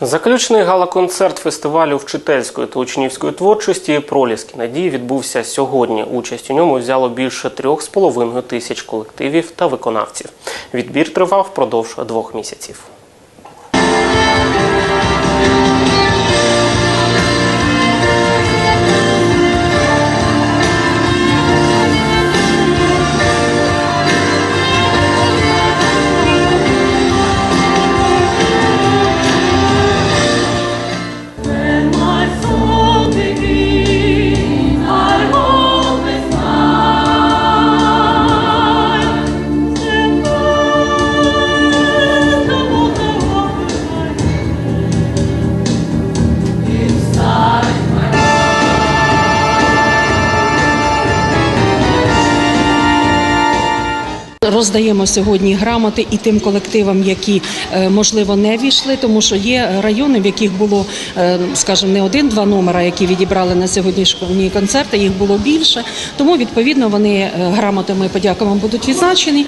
Заключний гала-концерт фестивалю вчительської та учнівської творчості Проліски надії відбувся сьогодні. Участь у ньому взяло більше трьох з половиною тисяч колективів та виконавців. Відбір тривав впродовж двох місяців. Роздаємо сьогодні грамоти і тим колективам, які е, можливо не війшли, тому що є райони, в яких було, е, скажімо, не один-два номера, які відібрали на сьогоднішні концерти. Їх було більше. Тому відповідно вони е, грамотами подякувам, будуть відзначені.